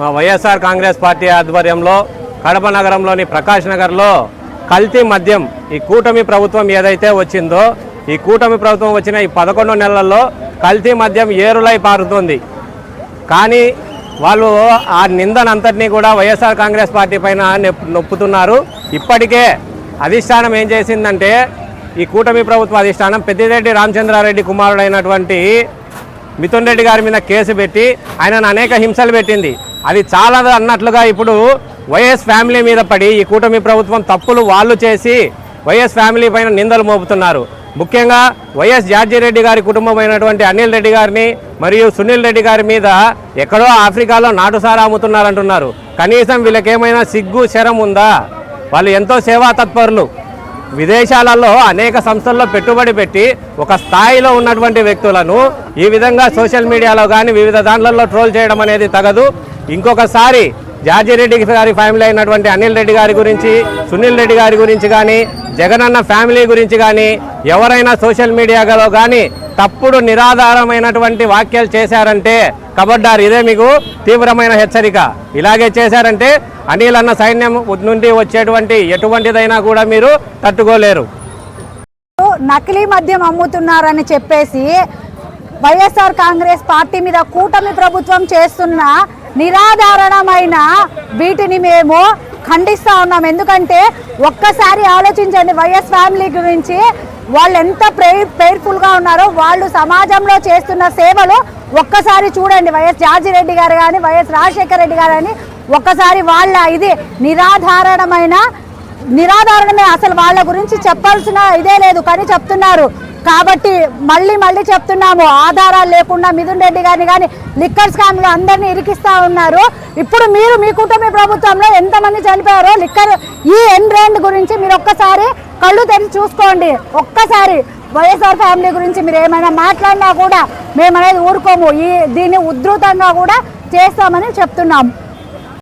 మా వైఎస్ఆర్ కాంగ్రెస్ పార్టీ ఆధ్వర్యంలో కడప నగరంలోని ప్రకాష్ నగర్లో కల్తీ మద్యం ఈ కూటమి ప్రభుత్వం ఏదైతే వచ్చిందో ఈ కూటమి ప్రభుత్వం వచ్చిన ఈ పదకొండు నెలల్లో కల్తీ మద్యం ఏరులై పారుతుంది. కానీ వాళ్ళు ఆ నిందనంతటినీ కూడా వైఎస్ఆర్ కాంగ్రెస్ పార్టీ పైన నెప్- నొప్పుతున్నారు. ఇప్పటికే అధిష్టానం ఏం చేసిందంటే ఈ కూటమి ప్రభుత్వ అధిష్టానం పెద్దిరెడ్డి రామచంద్రారెడ్డి కుమారుడైనటువంటి మిథున్ రెడ్డి గారి మీద కేసు పెట్టి ఆయనను అనేక హింసలు పెట్టింది. అది చాలా అన్నట్లుగా ఇప్పుడు వైఎస్ ఫ్యామిలీ మీద పడి ఈ కూటమి ప్రభుత్వం తప్పులు వాళ్ళు చేసి వైఎస్ ఫ్యామిలీ పైన నిందలు మోపుతున్నారు. ముఖ్యంగా వైఎస్ జార్జిరెడ్డి గారి కుటుంబమైనటువంటి అనిల్ రెడ్డి గారిని మరియు సునీల్ రెడ్డి గారి మీద ఎక్కడో ఆఫ్రికాలో నాటుసారా అమ్ముతున్నారంటున్నారు కనీసం వీళ్ళకేమైనా సిగ్గు శరం ఉందా? వాళ్ళు ఎంతో సేవా తత్పరులు. విదేశాలలో అనేక సంస్థల్లో పెట్టుబడి పెట్టి ఒక స్థాయిలో ఉన్నటువంటి వ్యక్తులను ఈ విధంగా సోషల్ మీడియాలో కానీ వివిధ దాంట్లలో ట్రోల్ చేయడం అనేది తగదు. ఇంకొకసారి జార్జి రెడ్డి గారి ఫ్యామిలీ అయినటువంటి అనిల్ రెడ్డి గారి గురించి సునీల్ రెడ్డి గారి గురించి కానీ జగనన్న ఫ్యామిలీ గురించి కానీ ఎవరైనా సోషల్ మీడియాలో కానీ తప్పుడు నిరాధారమైనటువంటి వ్యాఖ్యలు చేశారంటే కబడ్డారు. ఇదే మీకు తీవ్రమైన హెచ్చరిక. ఇలాగే చేశారంటే అనిల్ అన్న సైన్యం నుండి వచ్చేటువంటి ఎటువంటిదైనా కూడా మీరు తట్టుకోలేరు. నకిలీ మద్యం అమ్ముతున్నారని చెప్పేసి వైఎస్ఆర్ కాంగ్రెస్ పార్టీ మీద కూటమి ప్రభుత్వం చేస్తున్న నిరాధారణమైన వీటిని మేము ఖండిస్తూ ఉన్నాం. ఎందుకంటే ఒక్కసారి ఆలోచించండి వైఎస్ ఫ్యామిలీ గురించి. వాళ్ళు ఎంత ప్రేర్ ప్రేర్ఫుల్గా ఉన్నారో వాళ్ళు సమాజంలో చేస్తున్న సేవలు ఒక్కసారి చూడండి. వైఎస్ జార్జిరెడ్డి గారు కానీ వైఎస్ రాజశేఖర రెడ్డి గారు కానీ ఒక్కసారి వాళ్ళ ఇది నిరాధారణమైన నిరాధారణమే అసలు వాళ్ళ గురించి చెప్పాల్సిన ఇదే లేదు. కానీ చెప్తున్నారు కాబట్టి మళ్ళీ మళ్ళీ చెప్తున్నాము ఆధారాలు లేకుండా మిథున్ రెడ్డి గారిని కానీ లిక్కర్ స్కామ్లో అందరినీ ఇరికిస్తా ఉన్నారు. ఇప్పుడు మీరు మీ కుటుంబ ప్రభుత్వంలో ఎంతమంది చనిపోయారో లిక్కర్ ఈ ఎన్ బ్రాండ్ గురించి మీరు ఒక్కసారి కళ్ళు తెరిచి చూసుకోండి. ఒక్కసారి వైఎస్ఆర్ ఫ్యామిలీ గురించి మీరు ఏమైనా మాట్లాడినా కూడా మేము అనేది ఊరుకోము. ఈ దీన్ని ఉధృతంగా కూడా చేస్తామని చెప్తున్నాము